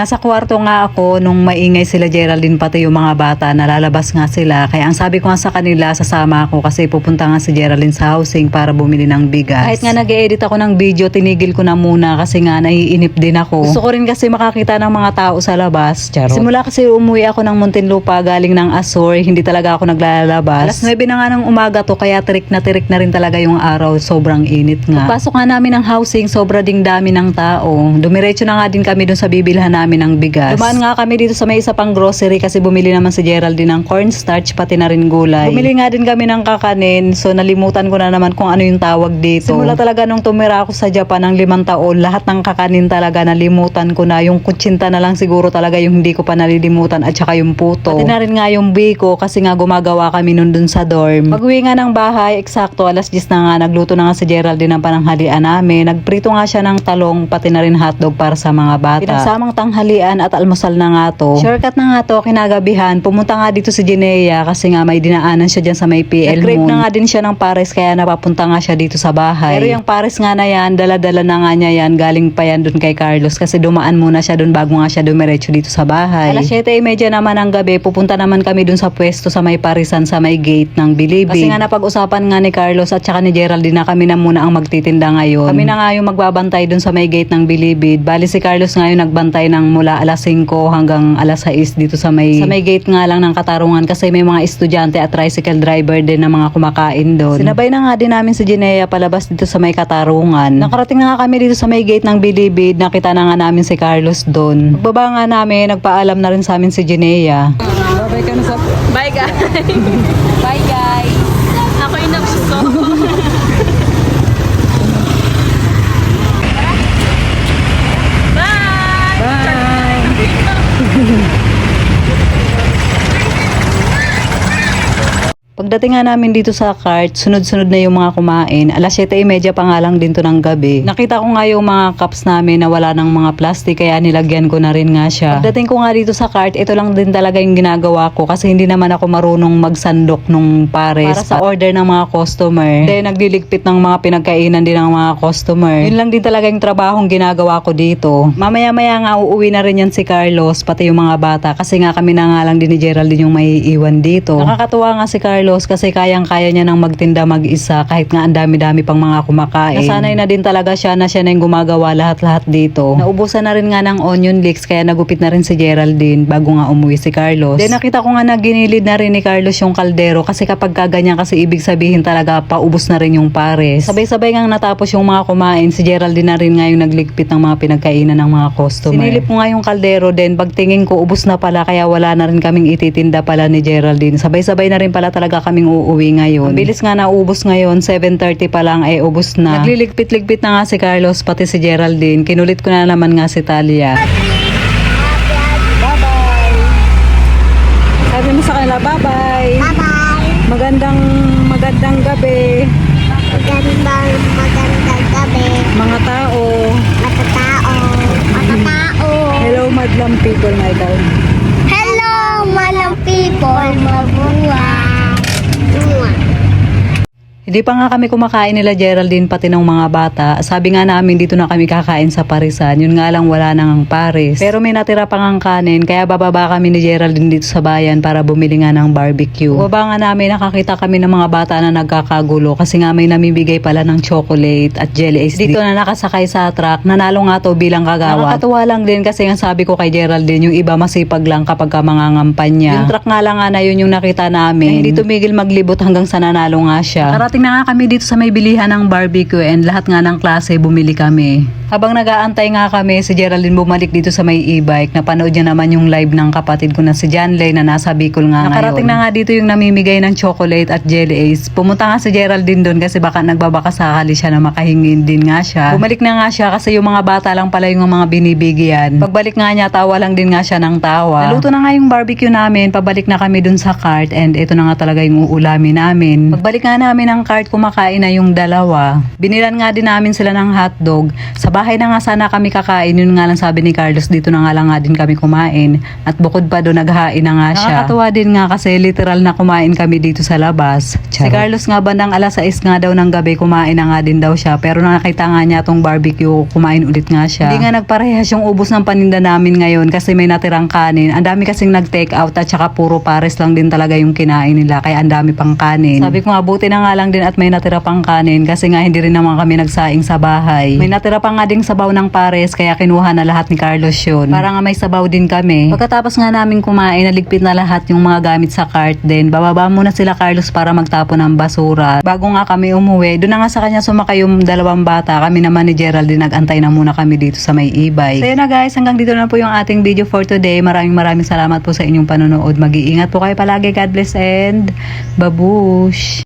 Nasa kwarto nga ako nung maingay sila Geraldine pati yung mga bata, nalalabas nga sila. Kaya ang sabi ko nga sa kanila, sasama ako kasi pupunta nga si Geraldine sa housing para bumili ng bigas. Kahit nga nag-edit ako ng video, tinigil ko na muna kasi nga naiinip din ako. Gusto ko rin kasi makakita ng mga tao sa labas. Charot. Simula kasi umuwi ako ng Muntinlupa galing ng Azor, hindi talaga ako naglalabas. Alas 9 na nga ng umaga to kaya tirik na tirik na rin talaga yung araw, sobrang init nga. Pasok nga namin ng housing, sobra ding dami ng tao. Dumiretso na nga din kami dun sa bibilhan namin ng bigas. Dumaan nga kami dito sa may isa pang grocery kasi bumili naman si Geraldine ng cornstarch pati na rin gulay. Bumili nga din kami ng kakanin so nalimutan ko na naman kung ano yung tawag dito. Simula talaga nung tumira ako sa Japan ng limang taon, lahat ng kakanin talaga nalimutan ko na. Yung kutsinta na lang siguro talaga yung hindi ko pa nalilimutan at saka yung puto. Pati na rin nga yung biko kasi nga gumagawa kami nun dun sa dorm. Pag uwi nga ng bahay, eksakto alas 10 na nga, nagluto na nga si Geraldine ng pananghalian namin. Nagprito nga siya ng talong pati na rin hotdog para sa mga bata. Pinagsamang tanghalian at almusal na nga to. Shortcut na nga to, kinagabihan. Pumunta nga dito si Jinea kasi nga may dinaanan siya dyan sa may PL Nag-crave na nga din siya ng pares kaya napapunta nga siya dito sa bahay. Pero yung pares nga na yan, dala-dala na nga niya yan. Galing pa yan dun kay Carlos kasi dumaan muna siya dun bago nga siya dumiretso dito sa bahay. Alas 7.30 naman ng gabi, pupunta naman kami dun sa pwesto sa may parisan sa may gate ng Bilibid. Kasi nga napag-usapan nga ni Carlos at saka ni Geraldine na kami na muna ang magtitinda ngayon. Kami na nga yung magbabantay dun sa may gate ng Bilibid. Bali si Carlos nga yung nagbantay ng mula alas 5 hanggang alas 6 dito sa may sa may gate nga lang ng katarungan kasi may mga estudyante at tricycle driver din na mga kumakain doon. Sinabay na nga din namin si Jinea palabas dito sa may katarungan. Nakarating na nga kami dito sa may gate ng Bilibid. Nakita na nga namin si Carlos doon. Pagbaba nga namin, nagpaalam na rin sa amin si Jinea. Bye guys. Bye guys. Ako yung nagsuso. Bye. Bye! Pagdating nga namin dito sa cart, sunod-sunod na yung mga kumain. Alas 7.30 pa nga lang din to ng gabi. Nakita ko nga yung mga cups namin na wala ng mga plastic kaya nilagyan ko na rin nga siya. Pagdating ko nga dito sa cart, ito lang din talaga yung ginagawa ko kasi hindi naman ako marunong magsandok nung pares para sa order ng mga customer. Then nagliligpit ng mga pinagkainan din ng mga customer. Yun lang din talaga yung trabahong ginagawa ko dito. Mamaya-maya nga uuwi na rin yan si Carlos pati yung mga bata kasi nga kami na nga lang din ni Geraldine yung may iwan dito. Nakakatuwa nga si Carlos kasi kayang-kaya niya nang magtinda mag-isa kahit nga ang dami-dami pang mga kumakain. Nasanay na din talaga siya na siya na yung gumagawa lahat-lahat dito. Naubusan na rin nga ng onion leeks kaya nagupit na rin si Geraldine bago nga umuwi si Carlos. Then nakita ko nga na ginilid na rin ni Carlos yung kaldero kasi kapag kaganyan kasi ibig sabihin talaga paubos na rin yung pares. Sabay-sabay nga natapos yung mga kumain, si Geraldine na rin nga yung nagligpit ng mga pinagkainan ng mga customer. Sinilip ko nga yung kaldero then pagtingin ko ubos na pala kaya wala na rin kaming ititinda pala ni Geraldine. Sabay-sabay na rin pala talaga kaming uuwi ngayon. Bilis nga naubos ngayon, 7.30 pa lang ay ubos na. Nagliligpit-ligpit na nga si Carlos pati si Geraldine. Kinulit ko na naman nga si Talia. Bye-bye! Sabi mo sa kanila, bye-bye! Bye-bye. Magandang, magandang gabi, Magandang magandang gabi. mga tao. Matatao. Matatao. Hello, madlang people, my love. Hello, malang people. Mabuhay. Mwah. Hindi pa nga kami kumakain nila Geraldine pati ng mga bata. Sabi nga namin dito na kami kakain sa parisan. Yun nga lang wala nang pares. Pero may natira pa ngang kanin kaya bababa kami ni Geraldine dito sa bayan para bumili nga ng barbecue. Bababa nga namin nakakita kami ng mga bata na nagkakagulo kasi nga may namibigay pala ng chocolate at jelly ice dito na nakasakay sa truck. Nanalo nga to bilang kagawad. Nakakatuwa lang din kasi nga sabi ko kay Geraldine yung iba masipag lang kapag ka mangangampanya. Yung truck nga lang nga na yun yung nakita namin. Na hindi tumigil maglibot hanggang sa nanalo nga siya. Nakarating na nga kami dito sa may bilihan ng barbecue and lahat nga ng klase bumili kami. Habang nag-aantay nga kami, si Geraldine bumalik dito sa may e-bike. Napanood niya naman yung live ng kapatid ko na si John Lay na nasa Bicol nga Nakarating na nga dito yung namimigay ng chocolate at jelly ace. Pumunta nga si Geraldine doon kasi baka nagbabaka sakali siya na makahingin din nga siya. Bumalik na nga siya kasi yung mga bata lang pala yung mga binibigyan. Pagbalik nga niya, tawa lang din nga siya ng tawa. Naluto na nga yung barbecue namin, pabalik na kami dun sa cart and ito na nga talaga yung uulamin namin. Pagbalik nga namin ng cart, kumakain na yung dalawa. Binilan nga din namin sila ng hotdog. Sa bahay na nga sana kami kakain. Yun nga lang sabi ni Carlos, dito na nga lang nga din kami kumain. At bukod pa doon, naghain na nga siya. Nakakatuwa din nga kasi literal na kumain kami dito sa labas. Si Carlos nga bandang alas 6 nga daw ng gabi, kumain na nga din daw siya. Pero nakakita nga niya tong barbecue, kumain ulit nga siya. Hindi nga nagparehas yung ubos ng paninda namin ngayon kasi may natirang kanin. Ang dami kasing nag-take out at saka puro pares lang din talaga yung kinain nila. Kaya ang dami pang kanin. Sabi ko nga, buti na nga lang din at may natira pang kanin kasi nga hindi rin naman kami nagsaing sa bahay. May natira pa nga ding sabaw ng pares kaya kinuha na lahat ni Carlos yun. Para nga may sabaw din kami. Pagkatapos nga namin kumain, naligpit na lahat yung mga gamit sa cart din. Bababa muna sila Carlos para magtapon ng basura. Bago nga kami umuwi, doon na nga sa kanya sumakay yung dalawang bata. Kami naman ni Geraldine nagantay na muna kami dito sa may e-bike. So yun na guys, hanggang dito na po yung ating video for today. Maraming maraming salamat po sa inyong panonood. Mag-iingat po kayo palagi. God bless and babush!